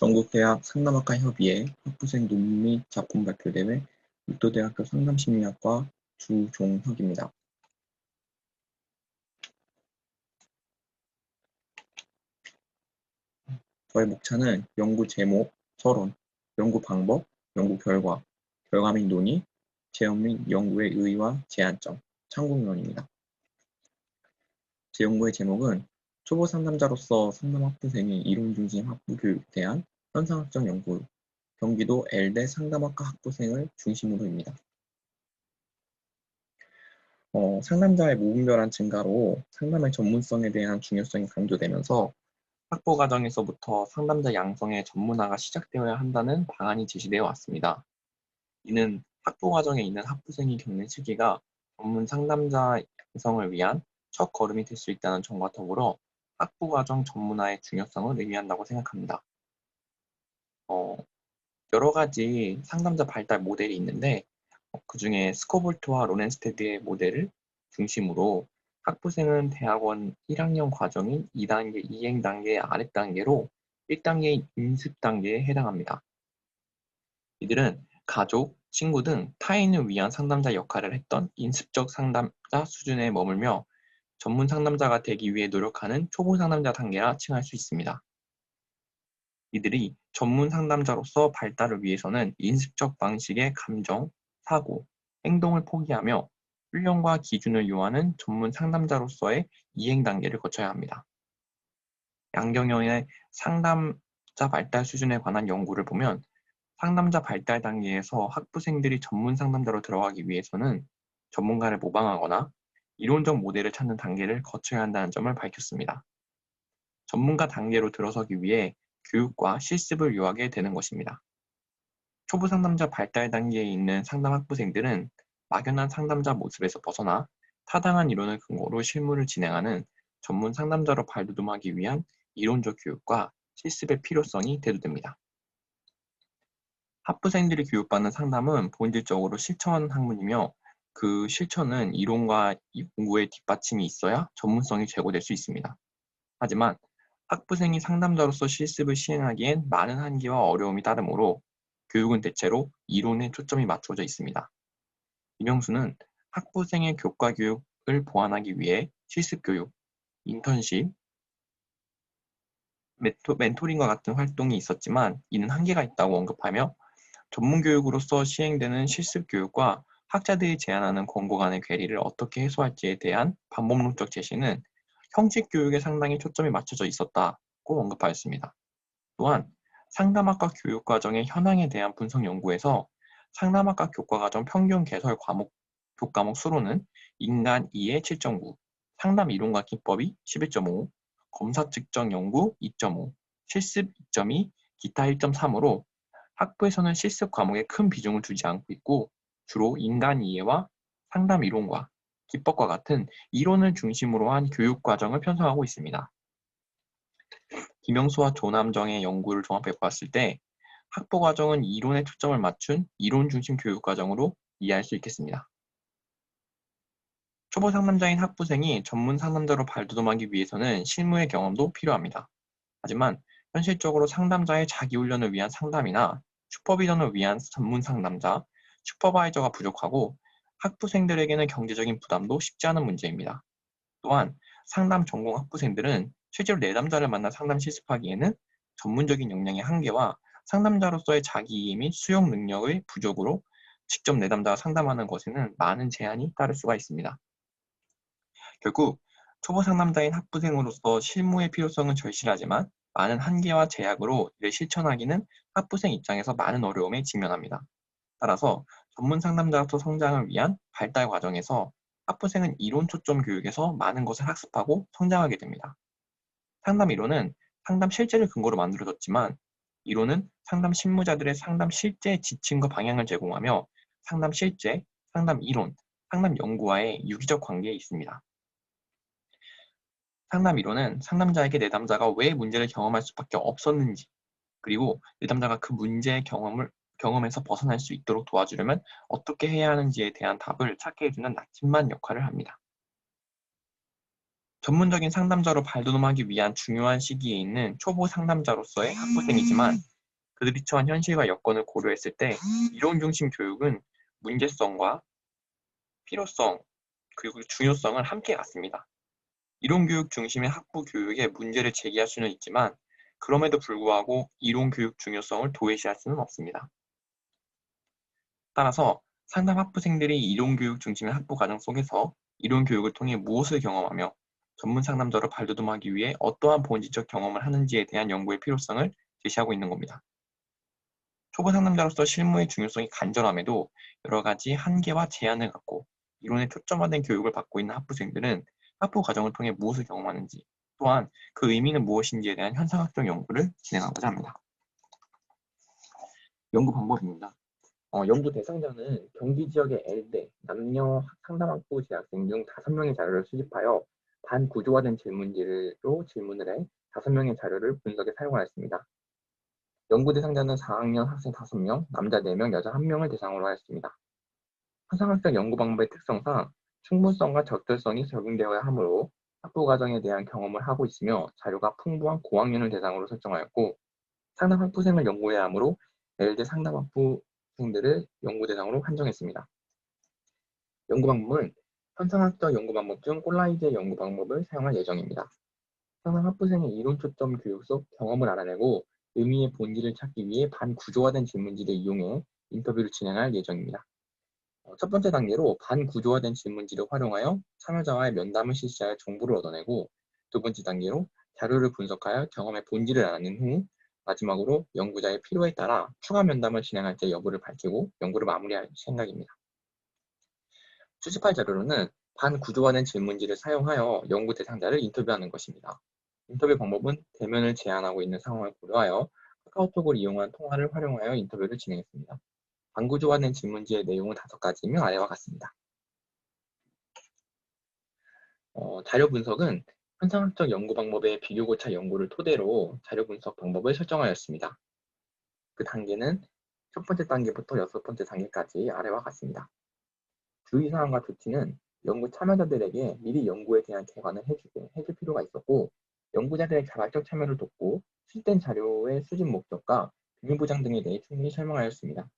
전국대학 상담학과 협의회 학부생 논문 및 작품 발표 대회 육도대학교 상담심리학과 주종혁입니다. 저의 목차는 연구 제목, 서론, 연구 방법, 연구 결과, 결과 및 논의, 제형 및 연구의 의의와 제한점, 참고문헌입니다. 제 연구의 제목은 초보 상담자로서 상담 학부생의 이론 중심 학부 교육에 대한 현상학적 연구, 경기도 L대 상담학과 학부생을 중심으로입니다. 어, 상담자의 무분별한 증가로 상담의 전문성에 대한 중요성이 강조되면서 학부 과정에서부터 상담자 양성의 전문화가 시작되어야 한다는 방안이 제시되어 왔습니다. 이는 학부 과정에 있는 학부생이 겪는 시기가 전문 상담자 양성을 위한 첫 걸음이 될 수 있다는 점과 더불어 학부 과정 전문화의 중요성을 의미한다고 생각합니다. 어, 여러 가지 상담자 발달 모델이 있는데 어, 그 중에 스코볼트와 로렌스테드의 모델을 중심으로 학부생은 대학원 1학년 과정인 2단계 이행 단계의 아랫 단계로 1단계인 인습 단계에 해당합니다. 이들은 가족, 친구 등 타인을 위한 상담자 역할을 했던 인습적 상담자 수준에 머물며 전문 상담자가 되기 위해 노력하는 초보 상담자 단계라 칭할 수 있습니다. 이들이 전문 상담자로서 발달을 위해서는 인습적 방식의 감정, 사고, 행동을 포기하며 훈련과 기준을 요하는 전문 상담자로서의 이행 단계를 거쳐야 합니다. 양경영의 상담자 발달 수준에 관한 연구를 보면 상담자 발달 단계에서 학부생들이 전문 상담자로 들어가기 위해서는 전문가를 모방하거나 이론적 모델을 찾는 단계를 거쳐야 한다는 점을 밝혔습니다. 전문가 단계로 들어서기 위해 교육과 실습을 요하게 되는 것입니다. 초보 상담자 발달 단계에 있는 상담 학부생들은 막연한 상담자 모습에서 벗어나 타당한 이론을 근거로 실무를 진행하는 전문 상담자로 발돋움하기 위한 이론적 교육과 실습의 필요성이 대두됩니다. 학부생들이 교육받는 상담은 본질적으로 실천 학문이며 그 실천은 이론과 연구의 뒷받침이 있어야 전문성이 제고될 수 있습니다. 하지만 학부생이 상담자로서 실습을 시행하기엔 많은 한계와 어려움이 따르므로 교육은 대체로 이론에 초점이 맞춰져 있습니다. 이명수는 학부생의 교과 교육을 보완하기 위해 실습 교육, 인턴십, 멘토, 멘토링과 같은 활동이 있었지만 이는 한계가 있다고 언급하며 전문 교육으로서 시행되는 실습 교육과 학자들이 제안하는 권고 간의 괴리를 어떻게 해소할지에 대한 방법론적 제시는 형식 교육에 상당히 초점이 맞춰져 있었다고 언급하였습니다. 또한 상담학과 교육과정의 현황에 대한 분석 연구에서 상담학과 교과과정 평균 개설 과목 교과목 수로는 인간 2의 7.9, 상담 이론과 기법이 11.5, 검사 측정 연구 2.5, 실습 2.2, 기타 1.3으로 학부에서는 실습 과목에 큰 비중을 두지 않고 있고 주로 인간 이해와 상담 이론과 기법과 같은 이론을 중심으로 한 교육 과정을 편성하고 있습니다. 김영수와 조남정의 연구를 종합해 보았을 때 학부 과정은 이론에 초점을 맞춘 이론 중심 교육 과정으로 이해할 수 있겠습니다. 초보 상담자인 학부생이 전문 상담자로 발돋움하기 위해서는 실무의 경험도 필요합니다. 하지만 현실적으로 상담자의 자기 훈련을 위한 상담이나 슈퍼비전을 위한 전문 상담자, 슈퍼바이저가 부족하고 학부생들에게는 경제적인 부담도 쉽지 않은 문제입니다. 또한 상담 전공 학부생들은 실제로 내담자를 만나 상담 실습하기에는 전문적인 역량의 한계와 상담자로서의 자기 이해 및 수용 능력의 부족으로 직접 내담자와 상담하는 것에는 많은 제한이 따를 수가 있습니다. 결국 초보 상담자인 학부생으로서 실무의 필요성은 절실하지만 많은 한계와 제약으로 이를 실천하기는 학부생 입장에서 많은 어려움에 직면합니다. 따라서 전문 상담자로서 성장을 위한 발달 과정에서 학부생은 이론 초점 교육에서 많은 것을 학습하고 성장하게 됩니다. 상담 이론은 상담 실제를 근거로 만들어졌지만 이론은 상담 실무자들의 상담 실제의 지침과 방향을 제공하며 상담 실제, 상담 이론, 상담 연구와의 유기적 관계에 있습니다. 상담 이론은 상담자에게 내담자가 왜 문제를 경험할 수밖에 없었는지 그리고 내담자가 그 문제의 경험을 경험에서 벗어날 수 있도록 도와주려면 어떻게 해야 하는지에 대한 답을 찾게 해주는 나침반 역할을 합니다. 전문적인 상담자로 발돋움하기 위한 중요한 시기에 있는 초보 상담자로서의 학부생이지만 그들이 처한 현실과 여건을 고려했을 때 이론 중심 교육은 문제성과 필요성 그리고 중요성을 함께 갖습니다. 이론 교육 중심의 학부 교육에 문제를 제기할 수는 있지만 그럼에도 불구하고 이론 교육 중요성을 도외시할 수는 없습니다. 따라서 상담 학부생들이 이론 교육 중심의 학부 과정 속에서 이론 교육을 통해 무엇을 경험하며 전문 상담자로 발돋움하기 위해 어떠한 본질적 경험을 하는지에 대한 연구의 필요성을 제시하고 있는 겁니다. 초보 상담자로서 실무의 중요성이 간절함에도 여러 가지 한계와 제한을 갖고 이론에 초점화된 교육을 받고 있는 학부생들은 학부 과정을 통해 무엇을 경험하는지 또한 그 의미는 무엇인지에 대한 현상학적 연구를 진행하고자 합니다. 연구 방법입니다. 어, 연구 대상자는 경기 지역의 L대 남녀 상담학부 재학생 중 5명의 자료를 수집하여 반구조화된 질문지로 질문을 해 5명의 자료를 분석에 사용하였습니다. 연구 대상자는 4학년 학생 5명, 남자 4명, 여자 1명을 대상으로 하였습니다. 현상학적 연구 방법의 특성상 충분성과 적절성이 적용되어야 하므로 학부 과정에 대한 경험을 하고 있으며 자료가 풍부한 고학년을 대상으로 설정하였고 상담 학부생을 연구해야 하므로 L대 상담 학부 생들을 연구 대상으로 한정했습니다. 연구 방법은 현상학적 연구 방법 중 꼴라이즈의 연구 방법을 사용할 예정입니다. 상담 학부생의 이론 초점 교육 속 경험을 알아내고 의미의 본질을 찾기 위해 반구조화된 질문지를 이용해 인터뷰를 진행할 예정입니다. 어, 첫 번째 단계로 반구조화된 질문지를 활용하여 참여자와의 면담을 실시하여 정보를 얻어내고 두 번째 단계로 자료를 분석하여 경험의 본질을 알아낸 후 마지막으로 연구자의 필요에 따라 추가 면담을 진행할 때 여부를 밝히고 연구를 마무리할 생각입니다. 수집할 자료로는 반 구조화된 질문지를 사용하여 연구 대상자를 인터뷰하는 것입니다. 인터뷰 방법은 대면을 제한하고 있는 상황을 고려하여 카카오톡을 이용한 통화를 활용하여 인터뷰를 진행했습니다. 반 구조화된 질문지의 내용은 다섯 가지이며 아래와 같습니다. 어, 자료 분석은 현상학적 연구 방법의 비교고차 연구를 토대로 자료 분석 방법을 설정하였습니다. 그 단계는 첫 번째 단계부터 여섯 번째 단계까지 아래와 같습니다. 주의사항과 조치는 연구 참여자들에게 미리 연구에 대한 개관을 해주게, 해줄 필요가 있었고 연구자들의 자발적 참여를 돕고 실된 자료의 수집 목적과 비밀 보장 등에 대해 충분히 설명하였습니다.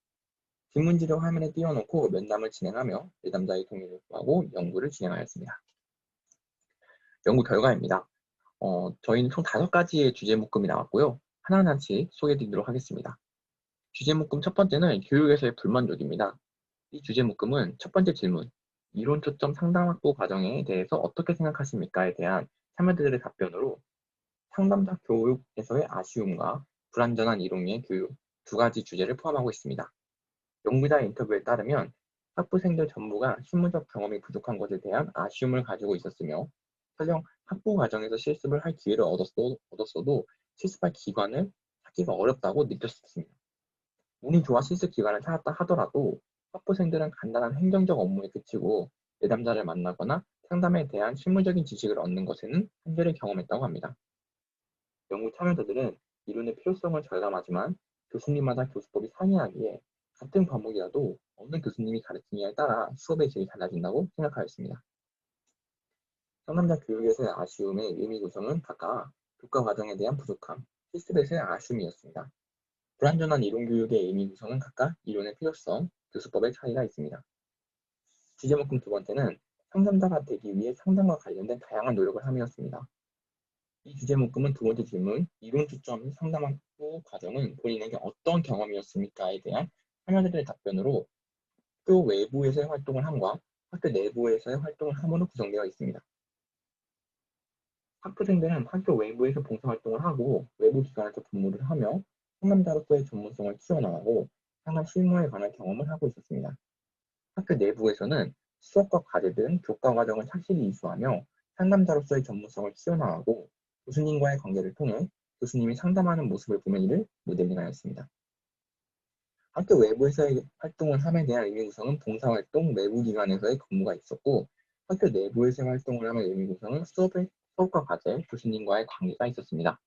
질문지를 화면에 띄워놓고 면담을 진행하며 내담자의 동의를 구하고 연구를 진행하였습니다. 연구 결과입니다. 어, 저희는 총 다섯 가지의 주제 묶음이 나왔고요. 하나하나씩 소개해드리도록 하겠습니다. 주제 묶음 첫 번째는 교육에서의 불만족입니다. 이 주제 묶음은 첫 번째 질문, 이론 초점 상담 학부 과정에 대해서 어떻게 생각하십니까?에 대한 참여자들의 답변으로 상담자 교육에서의 아쉬움과 불완전한 이론의 교육 두 가지 주제를 포함하고 있습니다. 연구자 인터뷰에 따르면 학부생들 전부가 실무적 경험이 부족한 것에 대한 아쉬움을 가지고 있었으며 설령 학부 과정에서 실습을 할 기회를 얻었어도, 얻었어도 실습할 기관을 찾기가 어렵다고 느꼈습니다. 운이 좋아 실습 기관을 찾았다 하더라도 학부생들은 간단한 행정적 업무에 그치고 내담자를 만나거나 상담에 대한 실무적인 지식을 얻는 것에는 한계를 경험했다고 합니다. 연구 참여자들은 이론의 필요성을 절감하지만 교수님마다 교수법이 상이하기에 같은 과목이라도 어느 교수님이 가르치느냐에 따라 수업의 질이 달라진다고 생각하였습니다. 상담자 교육에서의 아쉬움의 의미 구성은 각각 교과 과정에 대한 부족함, 실습에서의 아쉬움이었습니다. 불완전한 이론 교육의 의미 구성은 각각 이론의 필요성, 교수법의 차이가 있습니다. 주제목금 두 번째는 상담자가 되기 위해 상담과 관련된 다양한 노력을 함이었습니다. 이 주제 묶음은 두 번째 질문, 이론 초점 상담학부 과정은 본인에게 어떤 경험이었습니까?에 대한 참여자들의 답변으로 학교 외부에서의 활동을 함과 학교 내부에서의 활동을 함으로 구성되어 있습니다. 학부생들은 학교 외부에서 봉사활동을 하고 외부 기관에서 근무를 하며 상담자로서의 전문성을 키워나가고 상담 실무에 관한 경험을 하고 있었습니다. 학교 내부에서는 수업과 과제 등 교과 과정을 착실히 이수하며 상담자로서의 전문성을 키워나가고 교수님과의 관계를 통해 교수님이 상담하는 모습을 보며 이를 모델링하였습니다. 학교 외부에서의 활동을 함에 대한 의미 구성은 봉사활동, 외부 기관에서의 근무가 있었고 학교 내부에서의 활동을 함의 의미 구성은 수업의, 수업과 과제, 교수님과의 관계가 있었습니다.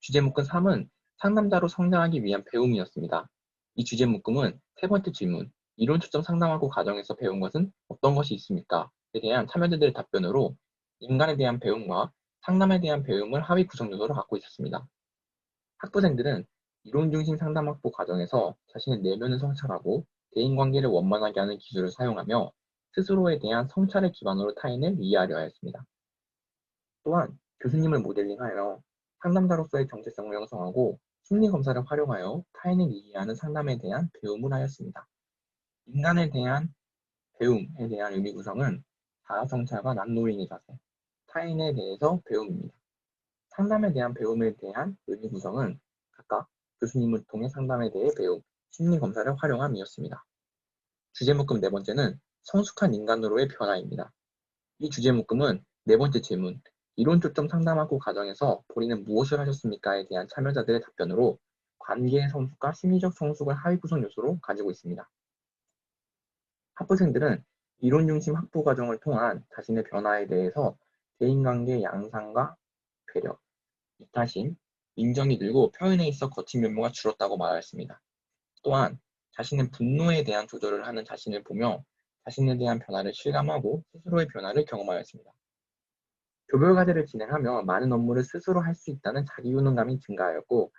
주제 묶음 3은 상담자로 성장하기 위한 배움이었습니다. 이 주제 묶음은 세 번째 질문, 이론 초점 상담하고 과정에서 배운 것은 어떤 것이 있습니까? 에 대한 참여자들의 답변으로 인간에 대한 배움과 상담에 대한 배움을 하위 구성 요소로 갖고 있었습니다. 학부생들은 이론 중심 상담 확보 과정에서 자신의 내면을 성찰하고 대인관계를 원만하게 하는 기술을 사용하며 스스로에 대한 성찰을 기반으로 타인을 이해하려 하였습니다. 또한 교수님을 모델링하여 상담자로서의 정체성을 형성하고 심리검사를 활용하여 타인을 이해하는 상담에 대한 배움을 하였습니다. 인간에 대한 배움에 대한 의미 구성은 자아성찰과 난노인의 자세, 타인에 대해서 배움입니다. 상담에 대한 배움에 대한 의미 구성은 각각 교수님을 통해 상담에 대해 배움, 심리검사를 활용함이었습니다. 주제 묶음 네 번째는 성숙한 인간으로의 변화입니다. 이 주제 묶음은 네 번째 질문, 이론 초점 상담학고 과정에서 본인은 무엇을 하셨습니까에 대한 참여자들의 답변으로 관계의 성숙과 심리적 성숙을 하위 구성 요소로 가지고 있습니다. 학부생들은 이론 중심 학부 과정을 통한 자신의 변화에 대해서 대인관계 양상과 배려, 이타심, 인정이 늘고 표현에 있어 거친 면모가 줄었다고 말하였습니다. 또한 자신의 분노에 대한 조절을 하는 자신을 보며 자신에 대한 변화를 실감하고 스스로의 변화를 경험하였습니다. 교별과제를 진행하며 많은 업무를 스스로 할 수 있다는 자기유능감이 증가하였고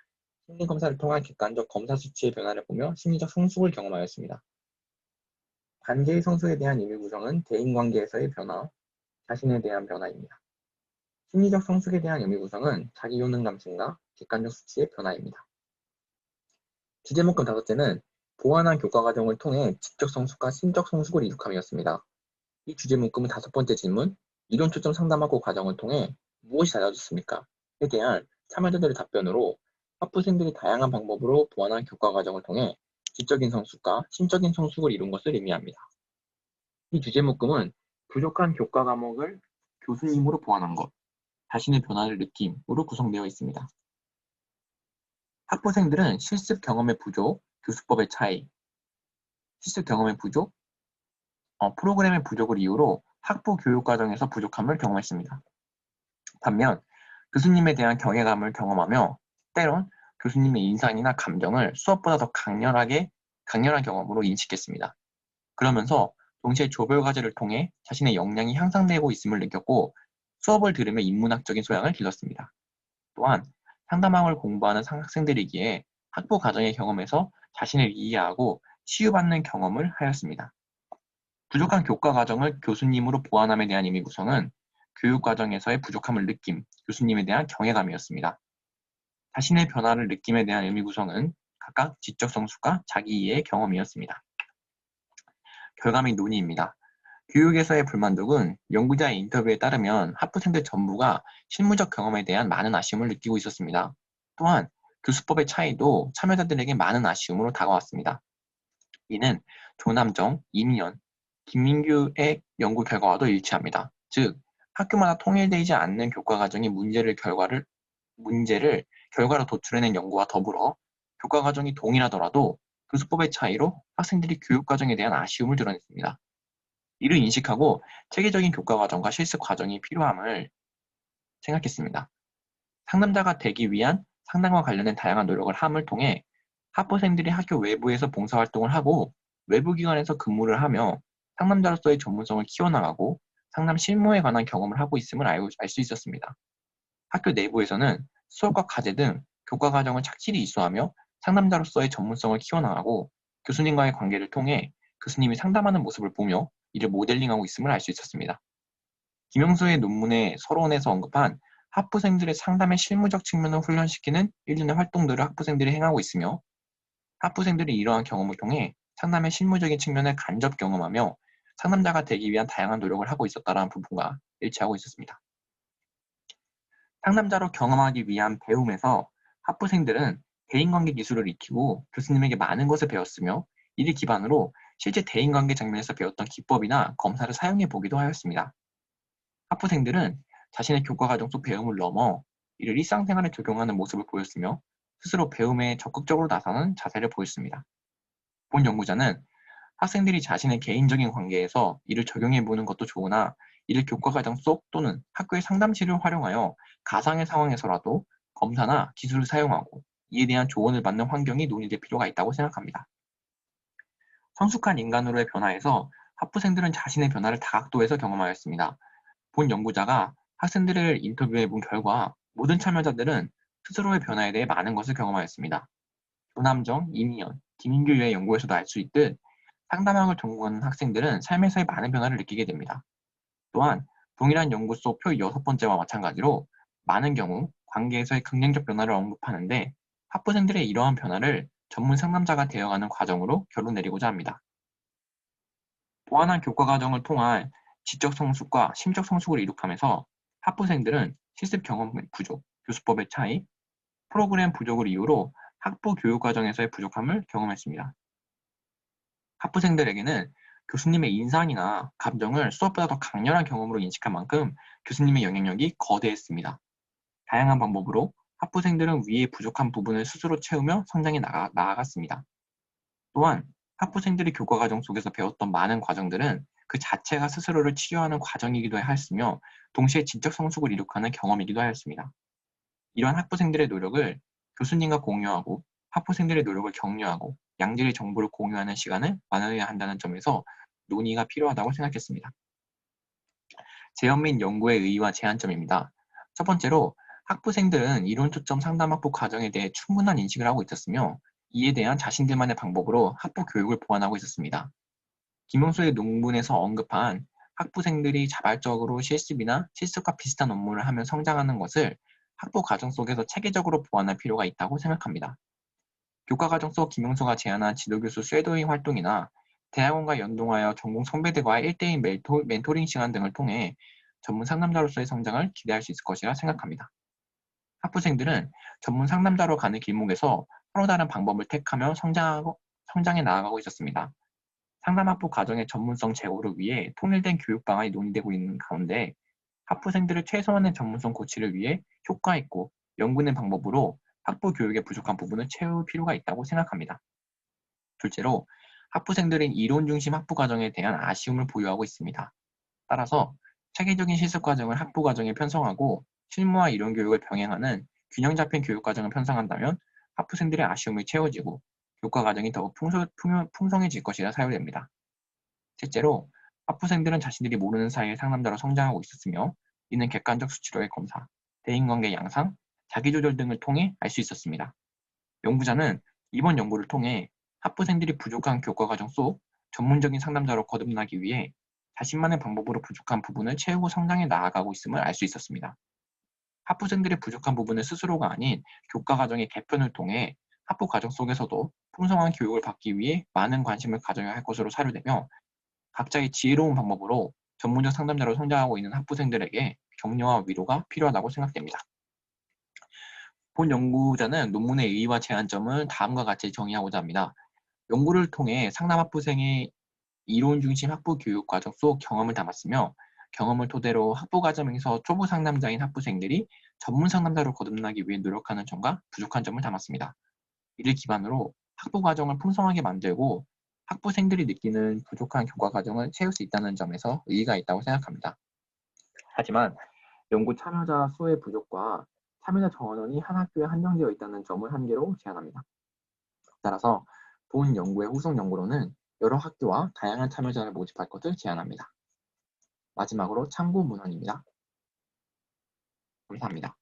심리검사를 통한 객관적 검사 수치의 변화를 보며 심리적 성숙을 경험하였습니다. 관계의 성숙에 대한 의미 구성은 대인관계에서의 변화, 자신에 대한 변화입니다. 심리적 성숙에 대한 의미 구성은 자기 효능감 증가, 객관적 수치의 변화입니다. 주제 목금 다섯째는 보완한 교과 과정을 통해 지적 성숙과 심적 성숙을 이룩함이었습니다. 이 주제 묶음은 다섯 번째 질문, 이론 초점 상담하고 과정을 통해 무엇이 달라졌습니까? 에 대한 참여자들의 답변으로 학부생들이 다양한 방법으로 보완한 교과 과정을 통해 지적인 성숙과 심적인 성숙을 이룬 것을 의미합니다. 이 주제 묶음은 부족한 교과 과목을 교수님으로 보완한 것, 자신의 변화를 느낌으로 구성되어 있습니다. 학부생들은 실습 경험의 부족, 교수법의 차이, 실습 경험의 부족, 어, 프로그램의 부족을 이유로 학부 교육 과정에서 부족함을 경험했습니다. 반면 교수님에 대한 경외감을 경험하며 때론 교수님의 인상이나 감정을 수업보다 더 강렬하게 강렬한 경험으로 인식했습니다. 그러면서 동시에 조별 과제를 통해 자신의 역량이 향상되고 있음을 느꼈고 수업을 들으며 인문학적인 소양을 길렀습니다. 또한 상담학을 공부하는 학생들이기에 학부 과정의 경험에서 자신을 이해하고 치유받는 경험을 하였습니다. 부족한 교과 과정을 교수님으로 보완함에 대한 의미 구성은 교육 과정에서의 부족함을 느낌, 교수님에 대한 경외감이었습니다. 자신의 변화를 느낌에 대한 의미 구성은 각각 지적 성숙과 자기 이해의 경험이었습니다. 결과및 논의입니다. 교육에서의 불만족은 연구자의 인터뷰에 따르면 학부생들 전부가 실무적 경험에 대한 많은 아쉬움을 느끼고 있었습니다. 또한 교수법의 차이도 참여자들에게 많은 아쉬움으로 다가왔습니다. 이는 조남정, 이민현, 김민규의 연구 결과와도 일치합니다. 즉, 학교마다 통일되지 않는 교과 과정이 문제를 결과를 문제를 결과로 도출해낸 연구와 더불어 교과 과정이 동일하더라도 교수법의 차이로 학생들이 교육 과정에 대한 아쉬움을 드러냈습니다. 이를 인식하고 체계적인 교과 과정과 실습 과정이 필요함을 생각했습니다. 상담자가 되기 위한 상담과 관련된 다양한 노력을 함을 통해 학부생들이 학교 외부에서 봉사활동을 하고 외부 기관에서 근무를 하며 상담자로서의 전문성을 키워나가고 상담 실무에 관한 경험을 하고 있음을 알 수 있었습니다. 학교 내부에서는 수업과 과제 등 교과 과정을 착실히 이수하며 상담자로서의 전문성을 키워나가고 교수님과의 관계를 통해 교수님이 상담하는 모습을 보며 이를 모델링하고 있음을 알 수 있었습니다. 김영수의 논문에 서론에서 언급한 학부생들의 상담의 실무적 측면을 훈련시키는 일련의 활동들을 학부생들이 행하고 있으며 학부생들이 이러한 경험을 통해 상담의 실무적인 측면을 간접 경험하며 상담자가 되기 위한 다양한 노력을 하고 있었다라는 부분과 일치하고 있었습니다. 상담자로 경험하기 위한 배움에서 학부생들은 대인관계 기술을 익히고 교수님에게 많은 것을 배웠으며 이를 기반으로 실제 대인관계 장면에서 배웠던 기법이나 검사를 사용해 보기도 하였습니다. 학부생들은 자신의 교과 과정 속 배움을 넘어 이를 일상생활에 적용하는 모습을 보였으며 스스로 배움에 적극적으로 나서는 자세를 보였습니다. 본 연구자는 학생들이 자신의 개인적인 관계에서 이를 적용해 보는 것도 좋으나 이를 교과과정 속 또는 학교의 상담실을 활용하여 가상의 상황에서라도 검사나 기술을 사용하고 이에 대한 조언을 받는 환경이 논의될 필요가 있다고 생각합니다. 성숙한 인간으로의 변화에서 학부생들은 자신의 변화를 다각도에서 경험하였습니다. 본 연구자가 학생들을 인터뷰해 본 결과 모든 참여자들은 스스로의 변화에 대해 많은 것을 경험하였습니다. 노남정, 이미연, 김인규 유의 연구에서도 알 수 있듯 상담학을 전공하는 학생들은 삶에서의 많은 변화를 느끼게 됩니다. 또한 동일한 연구 속표 여섯 번째와 마찬가지로 많은 경우 관계에서의 긍정적 변화를 언급하는데 학부생들의 이러한 변화를 전문 상담자가 되어가는 과정으로 결론 내리고자 합니다. 보완한 교과 과정을 통한 지적 성숙과 심적 성숙을 이룩하면서 학부생들은 실습 경험 부족, 교수법의 차이, 프로그램 부족을 이유로 학부 교육 과정에서의 부족함을 경험했습니다. 학부생들에게는 교수님의 인상이나 감정을 수업보다 더 강렬한 경험으로 인식한 만큼 교수님의 영향력이 거대했습니다. 다양한 방법으로 학부생들은 위의 부족한 부분을 스스로 채우며 성장해 나가, 나아갔습니다. 또한 학부생들이 교과 과정 속에서 배웠던 많은 과정들은 그 자체가 스스로를 치료하는 과정이기도 하였으며 동시에 지적 성숙을 이룩하는 경험이기도 하였습니다. 이러한 학부생들의 노력을 교수님과 공유하고 학부생들의 노력을 격려하고 양질의 정보를 공유하는 시간을 마련해야 한다는 점에서 논의가 필요하다고 생각했습니다. 재현 및 연구의 의의와 제한점입니다. 첫 번째로 학부생들은 이론 초점 상담 학부 과정에 대해 충분한 인식을 하고 있었으며 이에 대한 자신들만의 방법으로 학부 교육을 보완하고 있었습니다. 김용수의 논문에서 언급한 학부생들이 자발적으로 실습이나 실습과 비슷한 업무를 하며 성장하는 것을 학부 과정 속에서 체계적으로 보완할 필요가 있다고 생각합니다. 교과 과정 속 김용수가 제안한 지도교수 쉐도잉 활동이나 대학원과 연동하여 전공 선배들과의 1대1 멘토, 멘토링 시간 등을 통해 전문 상담자로서의 성장을 기대할 수 있을 것이라 생각합니다. 학부생들은 전문 상담자로 가는 길목에서 서로 다른 방법을 택하며 성장하고, 성장해 나아가고 있었습니다. 상담학부 과정의 전문성 제고를 위해 통일된 교육 방안이 논의되고 있는 가운데 학부생들을 최소한의 전문성 고치를 위해 효과 있고 연구된 방법으로 학부 교육의 부족한 부분을 채울 필요가 있다고 생각합니다. 둘째로 학부생들은 이론 중심 학부 과정에 대한 아쉬움을 보유하고 있습니다. 따라서 체계적인 실습 과정을 학부 과정에 편성하고 실무와 이론 교육을 병행하는 균형 잡힌 교육 과정을 편성한다면 학부생들의 아쉬움이 채워지고 교과 과정이 더욱 풍소, 풍성해질 것이라 사유됩니다. 셋째로 학부생들은 자신들이 모르는 사이에 상담자로 성장하고 있었으며 이는 객관적 수치로의 검사, 대인관계 양상, 자기조절 등을 통해 알 수 있었습니다. 연구자는 이번 연구를 통해 학부생들이 부족한 교과 과정 속 전문적인 상담자로 거듭나기 위해 자신만의 방법으로 부족한 부분을 채우고 성장해 나아가고 있음을 알 수 있었습니다. 학부생들의 부족한 부분을 스스로가 아닌 교과 과정의 개편을 통해 학부 과정 속에서도 풍성한 교육을 받기 위해 많은 관심을 가져야 할 것으로 사료되며 각자의 지혜로운 방법으로 전문적 상담자로 성장하고 있는 학부생들에게 격려와 위로가 필요하다고 생각됩니다. 본 연구자는 논문의 의의와 제한점을 다음과 같이 정의하고자 합니다. 연구를 통해 상담 학부생의 이론 중심 학부 교육 과정 속 경험을 담았으며 경험을 토대로 학부 과정에서 초보 상담자인 학부생들이 전문 상담자로 거듭나기 위해 노력하는 점과 부족한 점을 담았습니다. 이를 기반으로 학부 과정을 풍성하게 만들고 학부생들이 느끼는 부족한 교과 과정을 채울 수 있다는 점에서 의의가 있다고 생각합니다. 하지만 연구 참여자 수의 부족과 참여자 정원원이 한 학교에 한정되어 있다는 점을 한계로 제한합니다. 따라서 본 연구의 후속 연구로는 여러 학교와 다양한 참여자를 모집할 것을 제안합니다. 마지막으로 참고 문헌입니다. 감사합니다.